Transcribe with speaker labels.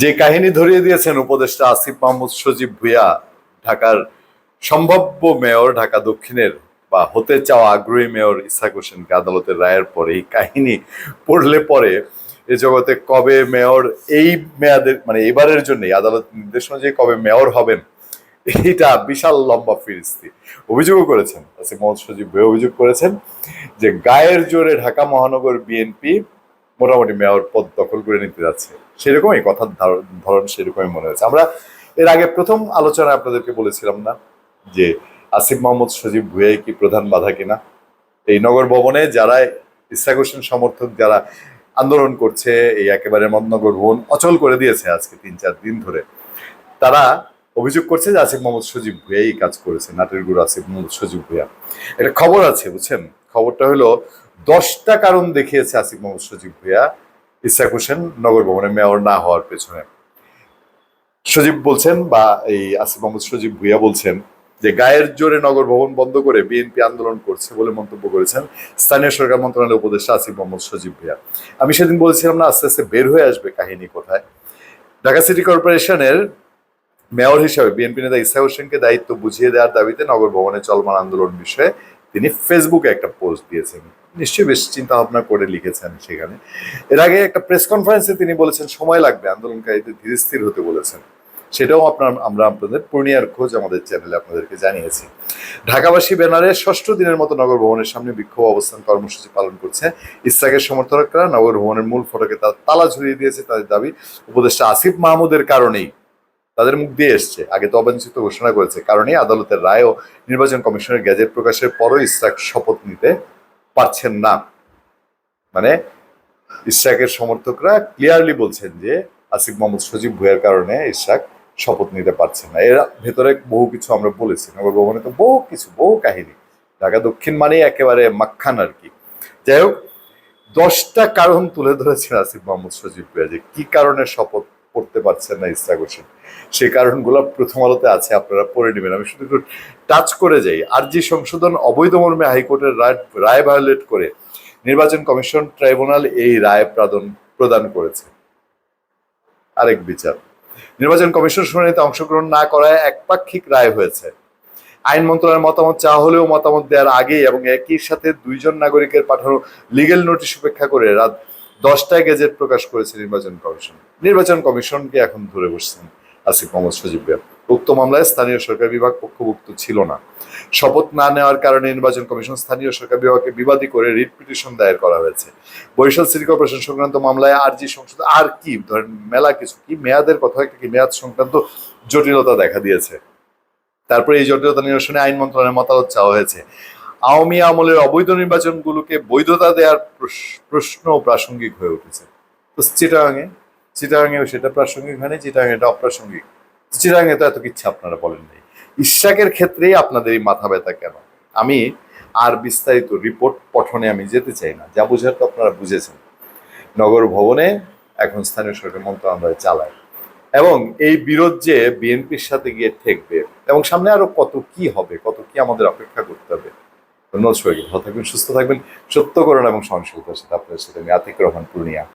Speaker 1: যে কাহিনী ধরিয়ে দিয়েছেন উপদেষ্টা আসিফ মাহমুদ সজীব ভুইয়া, ঢাকার সম্ভাব্য মেয়র, ঢাকা দক্ষিণের বা হতে চাওয়া আগ্রহী মেয়র ইসাক হোসেনকে আদালতের রায়ের পরে এই কাহিনী পড়লে পরে এ জগতে কবে মেয়র এই মেয়াদের মানে এবারের জন্য আদালত নির্দেশ অনুযায়ী কবে মেয়র হবেন, এইটা বিশাল লম্বা ফিরিস্তি। অভিযোগও করেছেন, আসিফ মোহাম্মদ সজীব ভুইয়া অভিযোগ করেছেন যে গায়ের জোরে ঢাকা মহানগর বিএনপি মোটামুটি মেয়র পদ দখল করে নিতে যাচ্ছে। সেরকমই কথার ধরন সেরকমই মনে হয়েছে। আমরা এর আগে প্রথম আলোচনায় আপনাদেরকে বলেছিলাম না যে আসিফ মোহাম্মদ সজীব ভুয়ে কি প্রধান বাধা কিনা? এই নগর ভবনে যারা হোসেন সমর্থক, যারা আন্দোলন করছে, এই একেবারে মদনগর ভবন অচল করে দিয়েছে আজকে তিন, চার দিন ধরে, তারা অভিযোগ করছে যে আসিফ মোহাম্মদ সজীব ভুয়া এই কাজ করেছে। নাটের গুরু আসিফ মোহাম্মদ সজীব ভুয়া একটা খবর আছে, বুঝছেন? খবরটা হলো দশটা কারণ দেখিয়েছে আসিফ মোহাম্মদ সজীব ভুয়া ইসাক হোসেন নগর ভবনে মেয়র না হওয়ার পেছনে। সজীব বলছেন বা এই আসিফ মোহাম্মদ সজীব ভুইয়া বলছেন যে গায়ের জোরে নগর ভবন বন্ধ করে বিএনপি আন্দোলন করছে বলে মন্তব্য করেছেন স্থানীয় সরকার মন্ত্রণালয়ের উপদেষ্টা আসিফ মোহাম্মদ সজীব ভুইয়া। আমি সেদিন বলছিলাম না, আস্তে আস্তে বের হয়ে আসবে কাহিনী কোথায়। ঢাকা সিটি কর্পোরেশনের মেয়র হিসাবে বিএনপি নেতা ইসা হোসেনকে দায়িত্ব বুঝিয়ে দেওয়ার দাবিতে নগর ভবনে চলমান আন্দোলন বিষয়ে তিনি ফেসবুকে একটা পোস্ট দিয়েছেন। নিশ্চয়ই বেশ চিন্তা ভাবনা করে লিখেছেন সেখানে। এর আগে একটা প্রেস কনফারেন্সে তিনি বলেছেন, সময় লাগবে, আন্দোলনকারীদের ধীরে স্থির হতে বলেছেন। সেটাও আপনার, আমরা আপনাদের পূর্ণিয়ার খোঁজ আমাদের চ্যানেলে আপনাদেরকে জানিয়েছি। ঢাকাবাসী ব্যানারে ষষ্ঠ দিনের মতো নগর ভবনের সামনে বিক্ষোভ অবস্থান কর্মসূচি পালন করছে ইসরাকের সমর্থকরা। নগর ভবনের মূল ফটকে তার তালা ঝুলিয়ে দিয়েছে তাদের দাবি, উপদেষ্টা আসিফ মাহমুদের কারণেই। তাদের মুখ দিয়ে এসছে। আগে তো অবাঞ্ছিত ঘোষণা করেছে, কারণেই আদালতের রায় ও নির্বাচন কমিশনের গ্যাজেট প্রকাশের পরও ইসরাক শপথ নিতে পারছেন না। মানে ইসরাকের সমর্থকরা ক্লিয়ারলি বলছেন যে আসিফ মোহাম্মদ সজীব ভুইয়ার কারণে ইসরাক শপথ নিতে পারছেন না। এর ভেতরে বহু কিছু আমরা বলেছি, নগর ভবনে তো বহু কিছু, বহু কাহিনী। ঢাকা দক্ষিণ মানেই একেবারে মাখান আর কি। যাই হোক, দশটা কারণ তুলে ধরেছেন আসিফ মোহাম্মদ সজীব ভুইয়া যে কি কারণে শপথ পড়তে পারছেন না ইসরাক হোসেন। সেই কারণগুলো প্রথম আলোতে আছে, আপনারা পড়ে নেবেন। আমি শুধু একটু টাচ করে যাই। আরজি সংশোধন অবৈধ মর্মে হাইকোর্টের রায় রায় ভায়োলেট করে নির্বাচন কমিশন ট্রাইব্যুনাল এই রায় প্রদান প্রদান করেছে। আরেক বিচার। নির্বাচন কমিশন শুনানিতে অংশগ্রহণ না করায় একপাক্ষিক রায় হয়েছে। আইন মন্ত্রণালয়ের মতামত চাওয়া হলেও মতামত দেওয়ার আগে এবং একই সাথে দুইজন নাগরিকের পাঠানো লিগেল নোটিশ উপেক্ষা করে রাত দশটায় গেজেট প্রকাশ করেছে নির্বাচন কমিশন। নির্বাচন কমিশনকে এখন ধরে বসছেন আসিফ মোহাম্মদ সজীব। উক্ত মামলায় স্থানীয় সরকার বিভাগ পক্ষভুক্ত ছিল না। শপথ না নেওয়ার কারণে নির্বাচন কমিশন স্থানীয় সরকার বিভাগকে বিবাদী করে রিট পিটিশন দায়ের করা হয়েছে। বরিশাল সিটি কর্পোরেশন সংক্রান্ত মামলায় আরজি সংসদ আর কি? ধরেন মেলা কিছু কি? মেয়াদের কথা কি মেয়াদ সংক্রান্ত জটিলতা দেখা দিয়েছে। তারপরে এই জটিলতা নিরসনে আইন মন্ত্রণালয়ের মতামত চাওয়া হয়েছে। আওয়ামী আমলের অবৈধ নির্বাচনগুলোকে বৈধতা দেওয়ার প্রশ- প্রশ্ন প্রাসঙ্গিক হয়ে উঠেছে। তো চিটাগাঙে, চিটাগাঙেও সেটা প্রাসঙ্গিক হয়নি চিটাগাঙে এটা অপ্রাসঙ্গিক চিটাগাঙে তো এত কিচ্ছু আপনারা বলেন নাই। ইশাকের ক্ষেত্রেই আপনাদের এই মাথা ব্যথা কেন? আমি আর বিস্তারিত রিপোর্ট পঠনে আমি যেতে চাই না। যা বুঝার তো আপনারা বুঝেছেন। নগর ভবনে এখন স্থানীয় সরকার মন্ত্রণালয় চালায়। এবং এই বিরোধ যে বিএনপির সাথে গিয়ে ঠেকবে এবং সামনে আরও কত কি হবে, কত কি আমাদের অপেক্ষা করতে হবে ধন্যবাদ সবাইকে। ভালো থাকবেন, সুস্থ থাকবেন। সত্য করুন এবং সহনশীলতার সাথে আপনাদের সাথে আমি আতিক রহমান, পূর্ণিয়া।